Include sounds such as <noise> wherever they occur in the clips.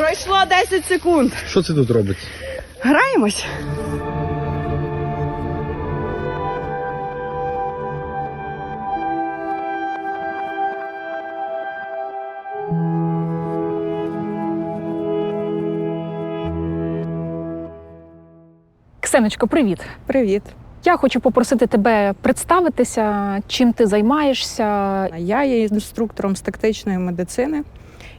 Пройшло 10 секунд. Що це тут робиться? Граємось. Ксеночко, привіт. Привіт. Я хочу попросити тебе представитися, чим ти займаєшся. Я є інструктором з тактичної медицини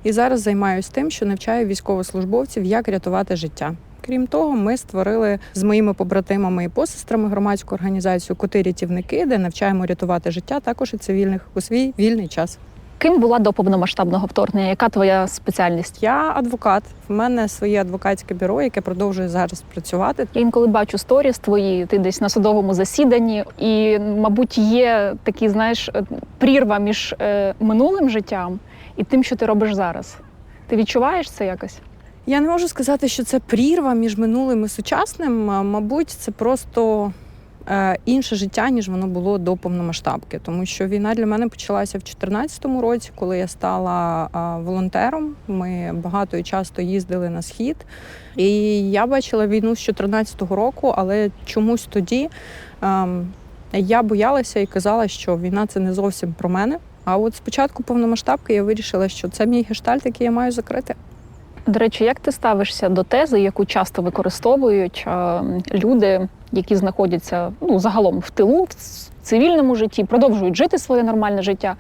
і зараз займаюся тим, що навчаю військовослужбовців, як рятувати життя. Крім того, ми створили з моїми побратимами і посестрами громадську організацію Коти-рятівники, де навчаємо рятувати життя також і цивільних у свій вільний час. Ким була до повномасштабного вторгнення? Яка твоя спеціальність? Я адвокат. В мене своє адвокатське бюро, яке продовжує зараз працювати. Я інколи бачу сторіс твої, ти десь на судовому засіданні, і, мабуть, є такий, знаєш, е, прірва між е, минулим життям і тим, що ти робиш зараз. Ти відчуваєш це якось? Я не можу сказати, що це прірва між минулим і сучасним. Мабуть, це просто е, інше життя, ніж воно було до повномасштабки. Тому що війна для мене почалася в 2014 році, коли я стала волонтером. Ми багато і часто їздили на схід. І я бачила війну з 2014 року, але чомусь тоді ем, я боялася і казала, що війна це не зовсім про мене. А от спочатку повномасштабки я вирішила, що це мій гештальт, який я маю закрити. До речі, як ти ставишся до тези, яку часто використовують люди, які знаходяться ну, загалом в тилу, в цивільному житті, продовжують жити своє нормальне життя,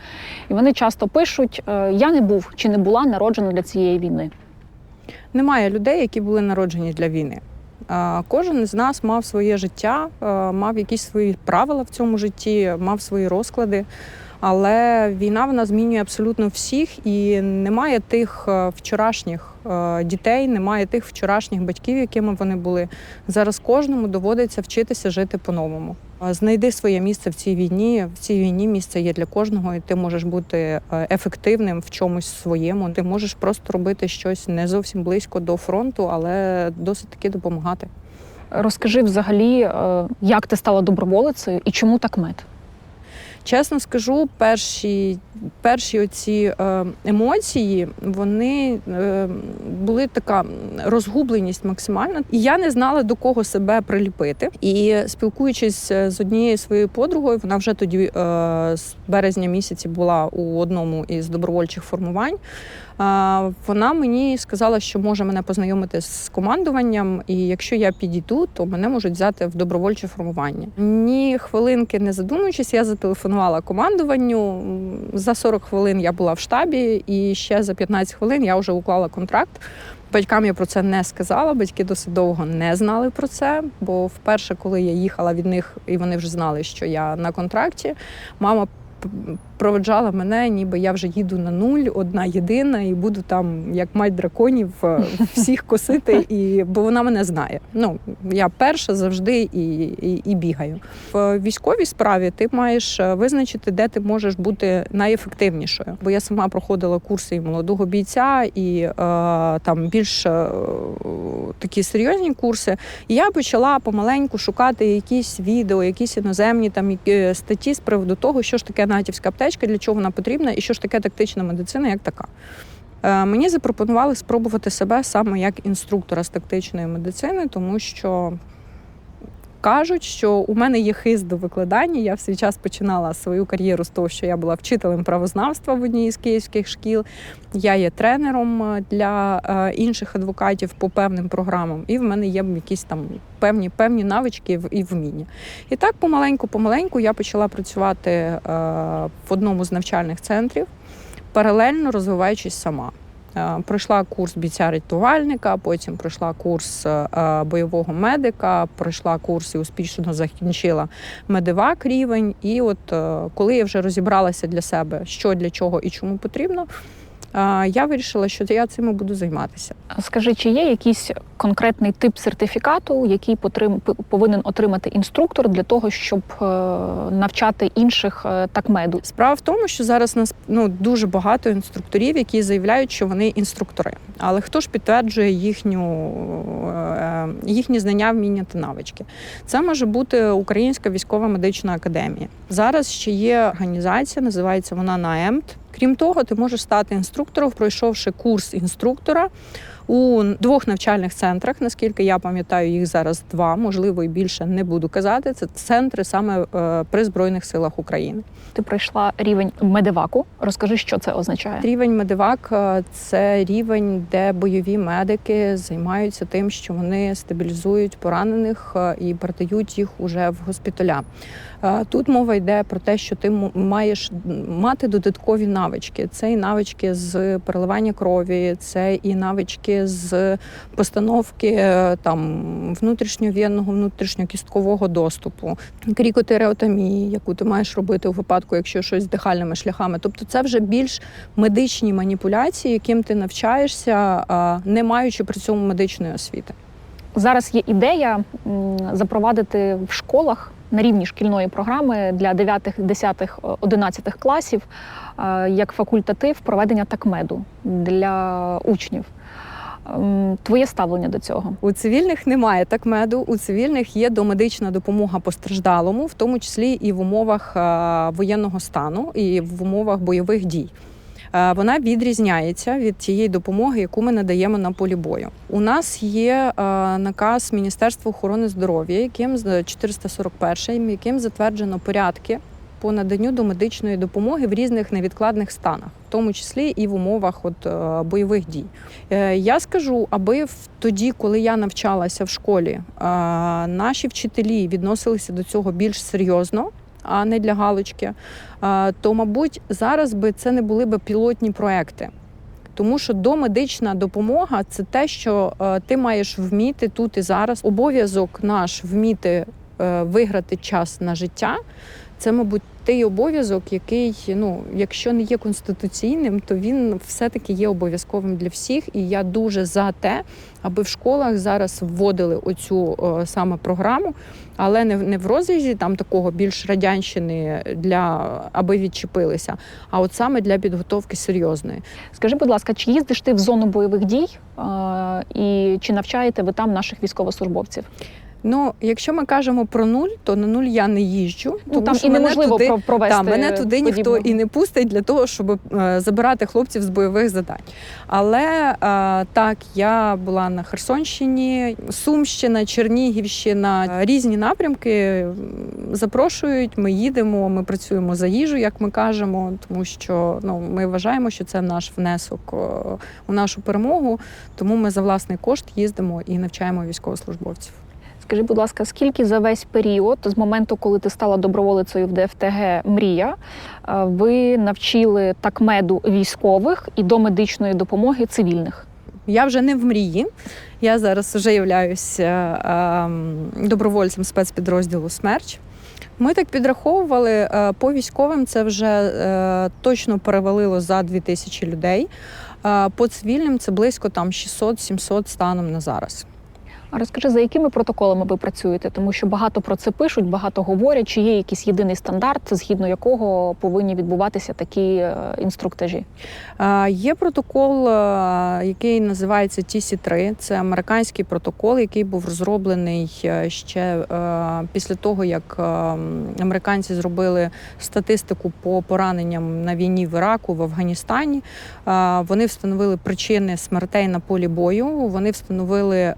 і вони часто пишуть: е, Я не був чи не була народжена для цієї війни. Немає людей, які були народжені для війни. Кожен з нас мав своє життя, мав якісь свої правила в цьому житті, мав свої розклади. Але війна вона змінює абсолютно всіх, і немає тих е, вчорашніх е, дітей, немає тих вчорашніх батьків, якими вони були. Зараз кожному доводиться вчитися жити по-новому. Е, Знайди своє місце в цій війні. В цій війні місце є для кожного, і ти можеш бути ефективним в чомусь своєму. Ти можеш просто робити щось не зовсім близько до фронту, але досить таки допомагати. Розкажи взагалі, як ти стала доброволицею і чому так мед? Чесно скажу, перші, перші оці е, емоції вони е, були така розгубленість максимальна. І я не знала до кого себе приліпити. І спілкуючись е, з однією своєю подругою, вона вже тоді з березня місяці була у одному із добровольчих формувань. Вона мені сказала, що може мене познайомити з командуванням, і якщо я підійду, то мене можуть взяти в добровольче формування. Ні хвилинки не задумуючись, я зателефонувала командуванню. За 40 хвилин я була в штабі, і ще за 15 хвилин я вже уклала контракт. Батькам я про це не сказала. Батьки досить довго не знали про це. Бо вперше, коли я їхала від них, і вони вже знали, що я на контракті, мама проведжала мене, ніби я вже їду на нуль, одна єдина, і буду там, як мать драконів, е, <laughs> всіх косити, і бо вона мене знає. Ну я перша завжди і, і, і бігаю. В військовій справі ти маєш е, визначити, де ти можеш бути найефективнішою. Бо я сама проходила курси і молодого бійця, і е, там більш е, такі серйозні курси. І я почала помаленьку шукати якісь відео, якісь іноземні там статті з приводу того, що ж таке натівська аптечка, для чого вона потрібна, і що ж таке тактична медицина, як така. Е, Мені запропонували спробувати себе саме як інструктора з тактичної медицини, тому що кажуть, що у мене є хист до викладання. Я в свій час починала свою кар'єру з того, що я була вчителем правознавства в одній із київських шкіл. Я є тренером е, для е, інших адвокатів по певним програмам, і в мене є якісь там певні певні навички і вміння. І так помаленьку, помаленьку я почала працювати е, в одному з навчальних центрів, паралельно розвиваючись сама. Е, Пройшла курс бійця-рятувальника, потім пройшла курс е, бойового медика, пройшла курс і успішно закінчила медивак рівень. І от е, коли я вже розібралася для себе, що для чого і чому потрібно, е, я вирішила, що я цим буду займатися. Скажи, чи є якийсь конкретний тип сертифікату, який потрим- повинен отримати інструктор для того, щоб е, навчати інших е, такмеду? Справа в тому, що зараз нас ну дуже багато інструкторів, які заявляють, що вони інструктори. Але хто ж підтверджує їхню е, їхні знання, вміння та навички? Це може бути Українська військова медична академія. Зараз ще є організація, називається вона НАЕМТ. Крім того, ти можеш стати інструктором, пройшовши курс інструктора у двох навчальних центрах. Наскільки я пам'ятаю, їх зараз два, можливо, і більше не буду казати. Це центри саме е, при Збройних силах України. Ти пройшла рівень медиваку. Розкажи, що це означає. Рівень медивак е, це рівень, де бойові медики займаються тим, що вони стабілізують поранених е, і передають їх уже в госпіталя. Тут мова йде про те, що ти маєш мати додаткові навички. Це і навички з переливання крові, це і навички з постановки е, там внутрішньовенного, внутрішньокісткового доступу, крікотереотомії, яку ти маєш робити у випадку, якщо щось з дихальними шляхами. Тобто, це вже більш медичні маніпуляції, яким ти навчаєшся, не маючи при цьому медичної освіти. Зараз є ідея запровадити в школах на рівні шкільної програми для 9, 10, 11 класів е, як факультатив проведення такмеду для учнів. Ем, Твоє ставлення до цього? У цивільних немає так меду. У цивільних є домедична допомога постраждалому, в тому числі і в умовах е, воєнного стану, і в умовах бойових дій. Е, Вона відрізняється від тієї допомоги, яку ми надаємо на полі бою. У нас є е, наказ Міністерства охорони здоров'я, яким з 441, яким затверджено порядки по наданню домедичної допомоги в різних невідкладних станах, в тому числі і в умовах от, е, бойових дій. Е, Я скажу, аби тоді, коли я навчалася в школі, е, наші вчителі відносилися до цього більш серйозно, а не для галочки, то, мабуть, зараз би це не були би пілотні проекти. Тому що домедична допомога це те, що е, ти маєш вміти тут і зараз. Обов'язок наш вміти е, виграти час на життя. Це, мабуть, той обов'язок, який, ну, якщо не є конституційним, то він все-таки є обов'язковим для всіх. І я дуже за те, аби в школах зараз вводили оцю е, саме програму, але не, не в розрізі там такого більш радянщини для аби відчепилися, а от саме для підготовки серйозної. Скажи, будь ласка, чи їздиш ти в зону бойових дій е, і чи навчаєте ви там наших військовослужбовців? Ну, якщо ми кажемо про нуль, то на нуль я не їжджу. Ну там що і мене неможливо туди, про- провести. Та, мене туди ніхто і не пустить для того, щоб е, забирати хлопців з бойових завдань. Але е, так, я була на Херсонщині, Сумщина, Чернігівщина, е, різні напрямки запрошують. Ми їдемо, ми працюємо за їжу, як ми кажемо, тому що ну ми вважаємо, що це наш внесок е, у нашу перемогу. Тому ми за власний кошт їздимо і навчаємо військовослужбовців. Скажи, будь ласка, скільки за весь період з моменту, коли ти стала доброволицею в ДФТГ Мрія, е, ви навчили такмеду військових і до медичної допомоги цивільних? Я вже не в мрії. Я зараз вже являюся ем, добровольцем спецпідрозділу Смерч. Ми так підраховували е, по військовим. Це вже е, точно перевалило за 2000 людей. По цивільним це близько там 600-700 станом на зараз. А розкажи, за якими протоколами ви працюєте? Тому що багато про це пишуть, багато говорять, чи є якийсь єдиний стандарт, згідно якого повинні відбуватися такі е, інструктажі? Є протокол, е, який називається TC3. Це американський протокол, який був розроблений е, ще після того, як американці зробили статистику по пораненням на війні в Іраку, в Афганістані. Вони встановили причини смертей на полі бою. Вони встановили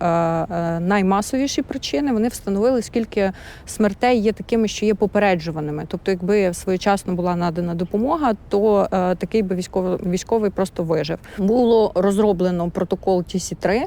наймасовіші причини. Вони встановили, скільки смертей є такими, що є попереджуваними. Тобто, якби своєчасно була надана допомога, то е, такий би військовий військовий просто вижив. Було розроблено протокол TC3.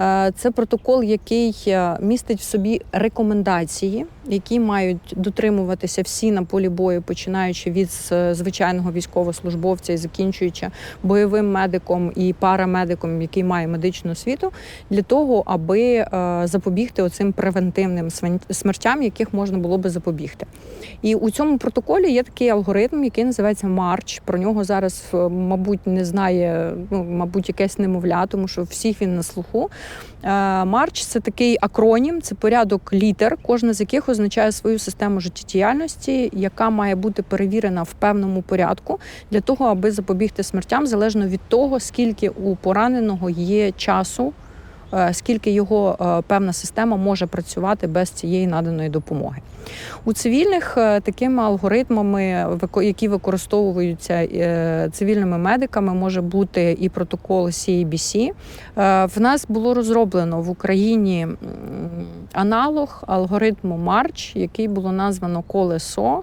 Е, Це протокол, який е, містить в собі рекомендації, які мають дотримуватися всі на полі бою, починаючи від е, звичайного військовослужбовця і закінчуючи бойовим медиком і парамедиком, який має медичну освіту, для того, аби е, запобігти оцим превентивним смертям, яких можна було би запобігти. І у цьому протоколі є такий алгоритм, який називається Марч. Про нього зараз, е, мабуть, не знає, ну, мабуть, якесь немовля, тому що всіх він на слуху. Марч це такий акронім, це порядок літер, кожна з яких означає свою систему життєдіяльності, яка має бути перевірена в певному порядку для того, аби запобігти смертям, залежно від того, скільки у пораненого є часу скільки його е, певна система може працювати без цієї наданої допомоги. У цивільних е, такими алгоритмами, які використовуються е, цивільними медиками, може бути і протокол CABC. Е, В нас було розроблено в Україні аналог алгоритму Марч, який було названо колесо.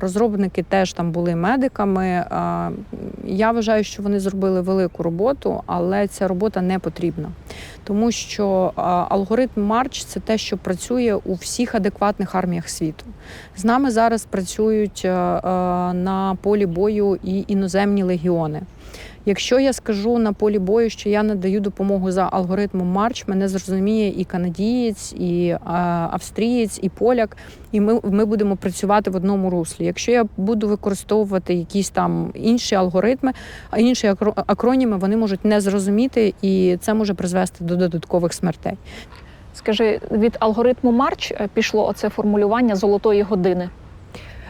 Розробники теж там були медиками. Я вважаю, що вони зробили велику роботу, але ця робота не потрібна, тому що алгоритм Марч це те, що працює у всіх адекватних арміях світу. З нами зараз працюють на полі бою і іноземні легіони. Якщо я скажу на полі бою, що я надаю допомогу за алгоритмом Марч, мене зрозуміє і канадієць, і австрієць, і поляк, і ми, ми будемо працювати в одному руслі. Якщо я буду використовувати якісь там інші алгоритми, а інші акро- акроніми, вони можуть не зрозуміти, і це може призвести до додаткових смертей. Скажи, від алгоритму Марч е, пішло оце формулювання золотої години.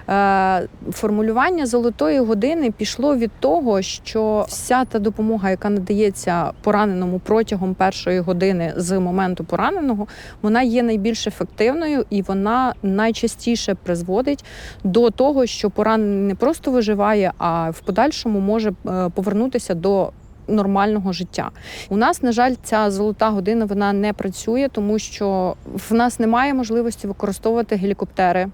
Е, Формулювання золотої години пішло від того, що вся та допомога, яка надається пораненому протягом першої години з моменту пораненого, вона є найбільш ефективною і вона найчастіше призводить до того, що поранений не просто виживає, а в подальшому може е, повернутися до. Нормального життя у нас, на жаль, ця золота година вона не працює, тому що в нас немає можливості використовувати гелікоптери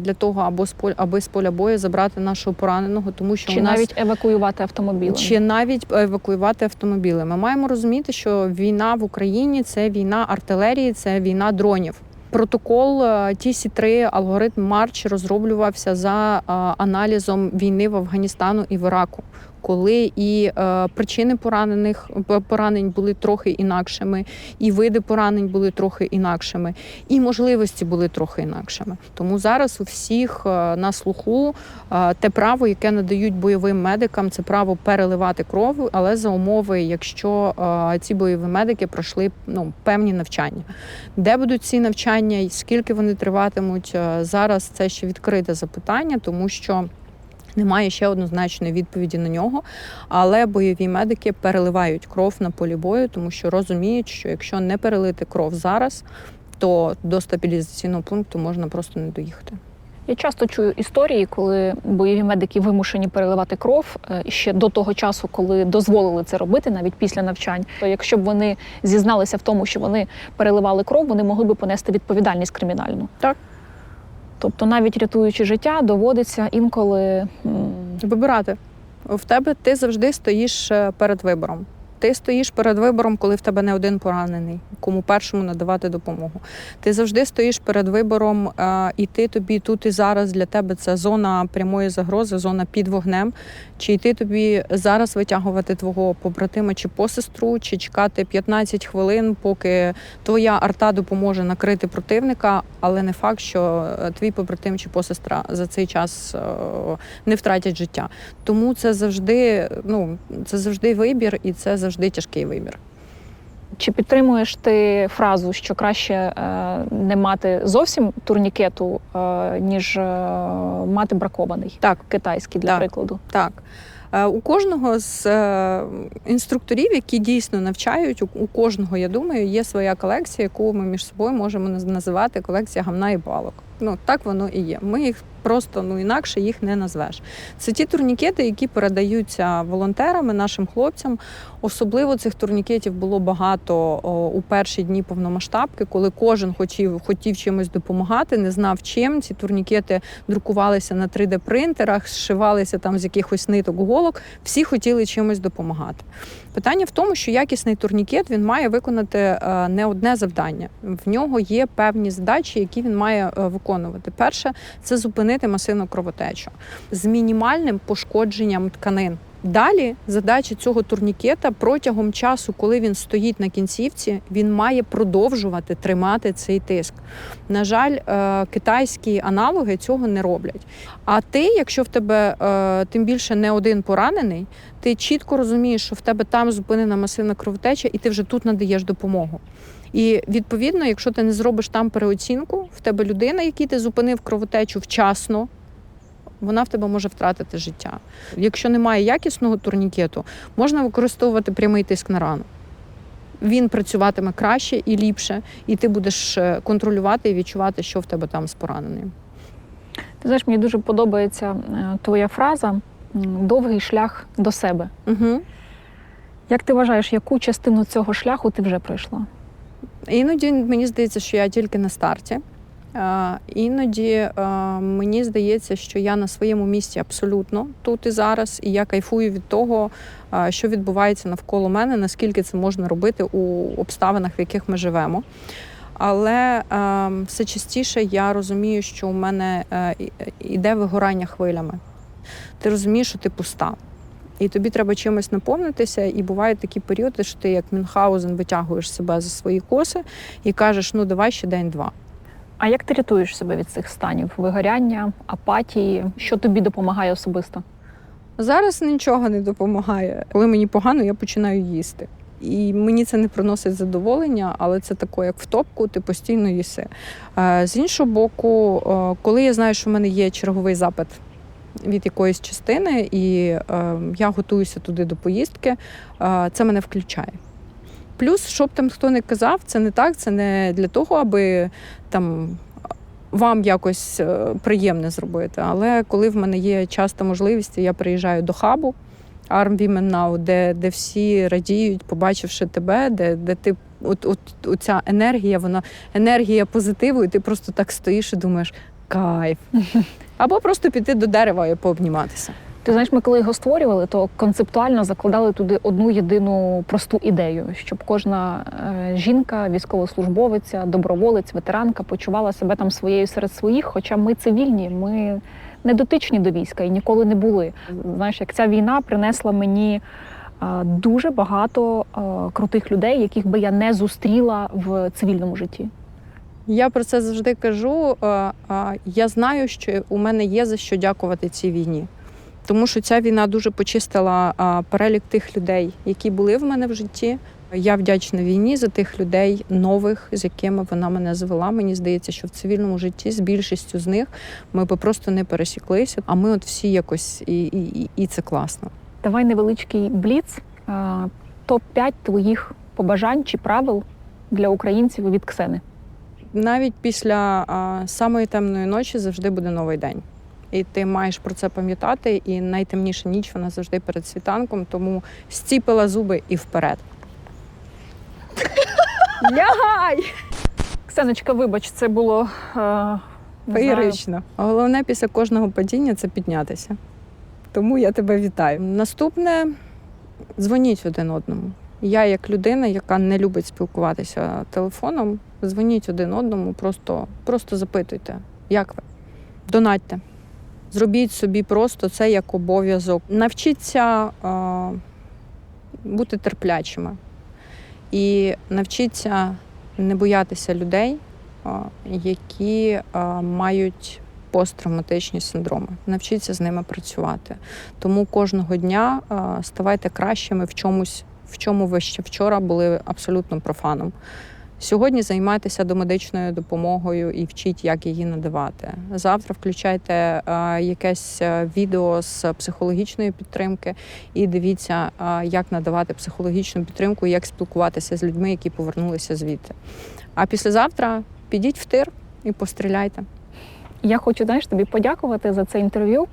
для того, або з поля, аби з поля бою забрати нашого пораненого, тому що Чи у нас навіть евакуювати автомобіли, чи навіть евакуювати автомобіли. Ми маємо розуміти, що війна в Україні це війна артилерії, це війна дронів. Протокол TC3, алгоритм Марч розроблювався за е, аналізом війни в Афганістану і в Іраку, коли і е, причини поранених поранень були трохи інакшими, і види поранень були трохи інакшими, і можливості були трохи інакшими. Тому зараз у всіх е, на слуху е, те право, яке надають бойовим медикам, це право переливати кров, але за умови, якщо ці бойові медики пройшли ну, певні навчання. Де будуть ці навчання і скільки вони триватимуть зараз? Це ще відкрите запитання, тому що. Немає ще однозначної відповіді на нього, але бойові медики переливають кров на полі бою, тому що розуміють, що якщо не перелити кров зараз, то до стабілізаційного пункту можна просто не доїхати. Я часто чую історії, коли бойові медики вимушені переливати кров е, ще до того часу, коли дозволили це робити, навіть після навчань. То якщо б вони зізналися в тому, що вони переливали кров, вони могли б понести відповідальність кримінальну. Так. Тобто, навіть рятуючи життя, доводиться інколи Вибирати в тебе ти завжди стоїш е, перед вибором. Ти стоїш перед вибором, коли в тебе не один поранений, кому першому надавати допомогу. Ти завжди стоїш перед вибором, е, іти тобі тут і зараз для тебе це зона прямої загрози, зона під вогнем. Чи йти тобі зараз витягувати твого побратима чи посестру, чи чекати 15 хвилин, поки твоя арта допоможе накрити противника, але не факт, що е, твій побратим чи посестра за цей час е, не втратять життя. Тому це завжди, ну це завжди вибір, і це завжди тяжкий вибір. чи підтримуєш ти фразу, що краще е, не мати зовсім турнікету, е, ніж е, мати бракований? Так. Китайський для Так. прикладу. Так. Е, У кожного з е, інструкторів, які дійсно навчають, у- у кожного, я думаю, є своя колекція, яку ми між собою можемо називати колекція гамна і палок. Ну так воно і є. Ми їх просто ну інакше їх не назвеш. Це ті турнікети, які передаються волонтерами, нашим хлопцям. Особливо цих турнікетів було багато о, у перші дні повномасштабки, коли кожен хотів, хотів чимось допомагати, не знав чим. Ці турнікети друкувалися на 3D-принтерах, зшивалися там з якихось ниток голок. Всі хотіли чимось допомагати. Питання в тому, що якісний турнікет він має виконати е, не одне завдання. В нього є певні задачі, які він має е, виконувати. Перше це зупинити масивну кровотечу з мінімальним пошкодженням тканин. Далі задача цього турнікета протягом часу, коли він стоїть на кінцівці, він має продовжувати тримати цей тиск. На жаль, е, китайські аналоги цього не роблять. А ти, якщо в тебе е, тим більше не один поранений, ти чітко розумієш, що в тебе там зупинена масивна кровотеча, і ти вже тут надаєш допомогу. І відповідно, якщо ти не зробиш там переоцінку, в тебе людина, який ти зупинив кровотечу вчасно, вона в тебе може втратити життя. Якщо немає якісного турнікету, можна використовувати прямий тиск на рану. він працюватиме краще і ліпше, і ти будеш е, контролювати і відчувати, що в тебе там з пораненням. Ти знаєш, мені дуже подобається е, твоя фраза довгий шлях до себе. Угу. Як ти вважаєш, яку частину цього шляху ти вже пройшла? Іноді мені здається, що я тільки на старті. Іноді а, мені здається, що я на своєму місці абсолютно тут і зараз, і я кайфую від того, що відбувається навколо мене, наскільки це можна робити у обставинах, в яких ми живемо. Але а, все частіше я розумію, що у мене е, і- іде вигорання хвилями. Ти розумієш, що ти пуста. І тобі треба чимось наповнитися, і бувають такі періоди, що ти як Мюнхгаузен витягуєш себе за свої коси і кажеш, ну давай ще день-два. А як ти рятуєш себе від цих станів? Вигоряння, апатії? Що тобі допомагає особисто? Зараз нічого не допомагає. Коли мені погано, я починаю їсти. І мені це не приносить задоволення, але це таке, як в топку, ти постійно їси. Е, З іншого боку, е, коли я знаю, що в мене є черговий запит від якоїсь частини, і е, я готуюся туди до поїздки, е, це мене включає. Плюс, щоб там хто не казав, це не так, це не для того, аби там вам якось е, приємне зробити. Але коли в мене є час та можливість, я приїжджаю до хабу Arm Women Now, де, де всі радіють, побачивши тебе, де, де ти от, от, оця енергія, вона енергія позитиву, і ти просто так стоїш і думаєш кайф. <laughs> Або просто піти до дерева і пообніматися. Ти знаєш, ми коли його створювали, то концептуально закладали туди одну єдину просту ідею, щоб кожна е, жінка, військовослужбовиця, доброволець, ветеранка почувала себе там своєю серед своїх. Хоча ми цивільні, ми не дотичні до війська і ніколи не були. Знаєш, як ця війна принесла мені е, дуже багато е, крутих людей, яких би я не зустріла в цивільному житті. Я про це завжди кажу. е, е, Я знаю, що у мене є за що дякувати цій війні. Тому що ця війна дуже почистила е, перелік тих людей, які були в мене в житті. Я вдячна війні за тих людей нових, з якими вона мене звела. Мені здається, що в цивільному житті з більшістю з них ми би просто не пересіклися. А ми от всі якось і, і, і- це класно. Давай невеличкий бліц. Топ 5 твоїх побажань чи правил для українців від Ксени. Навіть після а, самої темної ночі завжди буде новий день. І ти маєш про це пам'ятати. І найтемніша ніч вона завжди перед світанком, тому зціпила зуби і вперед. <laughs> Лягай! Ксеночка, вибач, це було е, Феєрично. Головне після кожного падіння це піднятися. Тому я тебе вітаю. Наступне дзвоніть один одному. Я, як людина, яка не любить спілкуватися телефоном, дзвоніть один одному, просто, просто запитуйте, як ви. Донатьте. Зробіть собі просто це як обов'язок. Навчіться е, бути терплячими і навчіться не боятися людей, а, які а, мають посттравматичні синдроми. Навчіться з ними працювати. Тому кожного дня а, ставайте кращими в чомусь, в чому ви ще вчора були абсолютно профаном. Сьогодні займайтеся домедичною допомогою і вчіть, як її надавати. Завтра включайте а, якесь відео з психологічної підтримки і дивіться, а, як надавати психологічну підтримку, як спілкуватися з людьми, які повернулися звідти. А післязавтра підіть в тир і постріляйте. Я хочу знаєш, тобі подякувати за це інтерв'ю.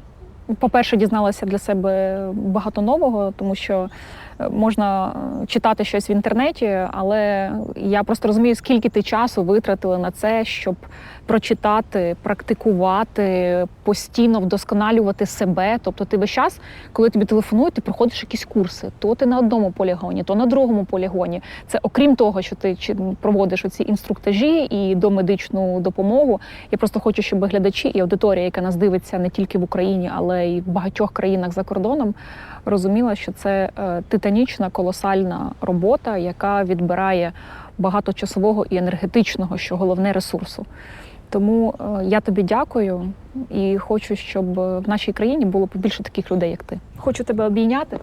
По-перше, дізналася для себе багато нового, тому що е, можна читати щось в інтернеті, але я просто розумію, скільки ти часу витратила на це, щоб прочитати, практикувати, постійно вдосконалювати себе. Тобто, ти весь час, коли тобі телефонують, ти проходиш якісь курси. То ти на одному полігоні, то на другому полігоні. Це окрім того, що ти проводиш оці інструктажі і домедичну допомогу. Я просто хочу, щоб глядачі і аудиторія, яка нас дивиться не тільки в Україні, але й в багатьох країнах за кордоном, розуміла, що це е, титанічна колосальна робота, яка відбирає багато часового і енергетичного, що головне ресурсу. Тому е, я тобі дякую і хочу, щоб в нашій країні було побільше таких людей, як ти. Хочу тебе обійняти.